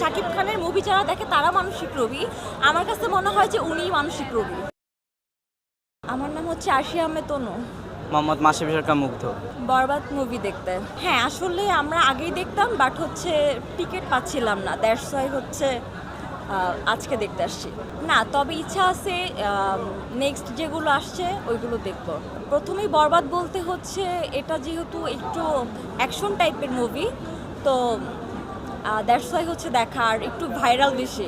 শাকিব খানের মুভি যারা দেখে তারা মানসিক রোগী। আমার কাছে মনে হয় যে উনিই মানসিক রোগী। আমার নাম হচ্ছে আশি আহমেদ তনু। মোহাম্মদ মাসিফ সরকার মুগ্ধ। বরবাদ মুভি দেখতে। হ্যাঁ আসলে আমরা আগেই দেখতাম বাট হচ্ছে টিকিট পাচ্ছিলাম না। দ্যাটস ওয়াই হচ্ছে আজকে দেখতে আসছি। না তবে ইচ্ছা আছে নেক্সট যেগুলো আসছে ওইগুলো দেখব। প্রথমেই বরবাদ বলতে হচ্ছে এটা যেহেতু একটু অ্যাকশন টাইপের মুভি তো দ্যাটস ওয়াই হচ্ছে দেখা আর একটু ভাইরাল বেশি।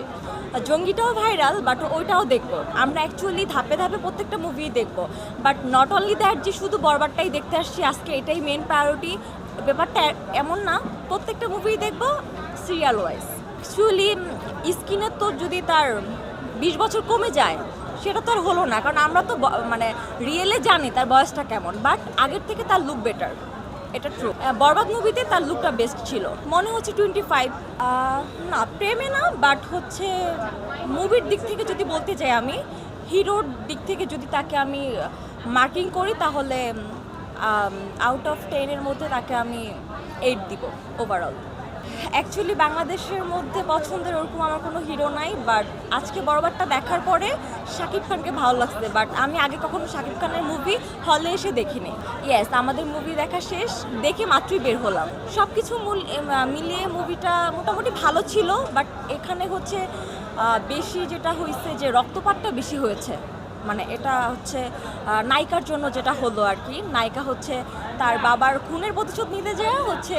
জঙ্গিটাও ভাইরাল বাট ওইটাও দেখব। আমরা অ্যাকচুয়ালি ধাপে ধাপে প্রত্যেকটা মুভি দেখব। বাট নট অনলি দ্যাট যে শুধু বরবারটাই দেখতে আসছি, আজকে এটাই মেন প্রায়োরিটি ব্যাপারটা এমন না, প্রত্যেকটা মুভি দেখব সিরিয়াল ওয়াইজ অ্যাকচুয়ালি স্কিনের তো যদি তার বিশ বছর কমে যায়, সেটা তো আর হলো না। কারণ আমরা তো মানে রিয়েলে জানি তার বয়সটা কেমন বাট আগের থেকে তার লুক বেটার এটা ট্রু বরবাদ মুভিতে তার লুকটা বেস্ট ছিল। মনে হচ্ছে টোয়েন্টি ফাইভ না, প্রেমে না বাট হচ্ছে মুভির দিক থেকে যদি বলতে যাই আমি হিরোর দিক থেকে যদি তাকে আমি মার্কিং করি, তাহলে আউট অফ টেনের মধ্যে তাকে আমি এইট দিব ওভারঅল অ্যাকচুয়ালি বাংলাদেশের মধ্যে পছন্দের ওরকম আমার কোনো হিরো নাই বাট আজকে বড়বারটা দেখার পরে শাকিব খানকে ভালো লাগছে বাট আমি আগে কখনো শাকিব খানের মুভি হলে এসে দেখিনি। ইয়েস আমাদের মুভি দেখা শেষ, দেখে মাত্রই বের হলাম। সব কিছু মূল মিলিয়ে মুভিটা মোটামুটি ভালো ছিল বাট এখানে হচ্ছে বেশি যেটা হয়েছে যে রক্তপাতটা বেশি হয়েছে। মানে এটা হচ্ছে নায়িকার জন্য যেটা হলো আর কি। নায়িকা হচ্ছে তার বাবার খুনের প্রতিশোধ নিতে যায় হচ্ছে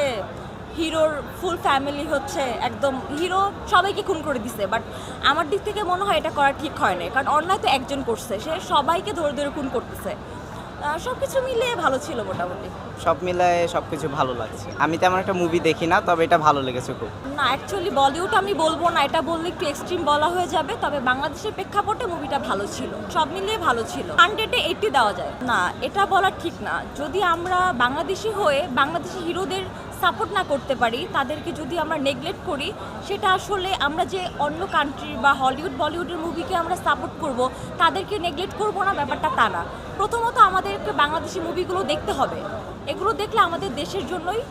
হিরোর ফুল ফ্যামিলি হচ্ছে একদম হিরো সবাইকে খুন করে দিছে বাট আমার দিক থেকে মনে হয় এটা করা ঠিক হয় না কারণ অন্যায় তো একজন করছে সে সবাইকে ধরে ধরে খুন করতেছে। সব কিছু মিলিয়ে ভালো ছিল মোটামুটি। সব মিলায়ে সব কিছু ভালো লাগছে। আমি তেমন একটা মুভি দেখি না তবে এটা ভালো লেগেছে খুব। না অ্যাকচুয়ালি বলিউড আমি বলব না এটা বললে একটু এক্সট্রিম বলা হয়ে যাবে তবে বাংলাদেশের প্রেক্ষাপটে মুভিটা ভালো ছিল সব মিলিয়ে ভালো ছিল। হান্ড্রেডে এইটটি দেওয়া যায়। না এটা বলা ঠিক না। যদি আমরা বাংলাদেশি হয়ে বাংলাদেশি হিরোদের সাপোর্ট না করতে পারি, তাদেরকে যদি আমরা নেগলেক্ট করি, সেটা আসলে আমরা যে অন্য কান্ট্রি বা হলিউড বলিউডের মুভিকে আমরা সাপোর্ট করব, তাদেরকে নেগলেক্ট করব না, ব্যাপারটা তা না। প্রথমত আমাদেরকে বাংলাদেশি মুভিগুলো দেখতে হবে। এগুলো দেখলে আমাদের দেশের জন্যই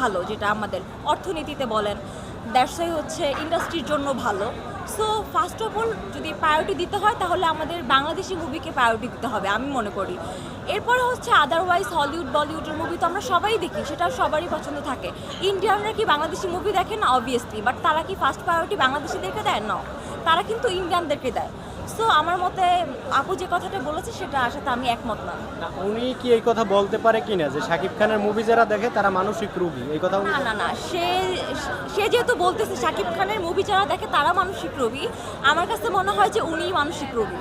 ভালো, যেটা আমাদের অর্থনীতিতে বলেন। ব্যবসায় হচ্ছে ইন্ডাস্ট্রির জন্য ভালো। সো ফার্স্ট অফ অল যদি প্রায়োরিটি দিতে হয়, তাহলে আমাদের বাংলাদেশি মুভিকে প্রায়োরিটি দিতে হবে, আমি মনে করি। এরপরে হচ্ছে আদারওয়াইজ হলিউড বলিউডের মুভি তো আমরা সবাই দেখি সেটা সবারই পছন্দ থাকে। ইন্ডিয়ানরা কি বাংলাদেশি মুভি দেখে না? অবভিয়াসলি বাট তারা কি ফার্স্ট প্রায়োরিটি বাংলাদেশিদেরকে দেয়? না তারা কিন্তু ইন্ডিয়ানদেরকে দেয়। সো আমার মতে আপু যে কথাটা বলেছে সেটা আসলে আমি একমত না। উনি কি এই কথা বলতে পারে কিনা? যে শাকিব খানের মুভি যারা দেখে তারা মানসিক রোগী এই কথা উনি না না না সে সে যেহেতু বলতেছে শাকিব খানের মুভি যারা দেখে তারা মানসিক রোগী। আমার কাছে মনে হয় যে উনিই মানসিক রোগী।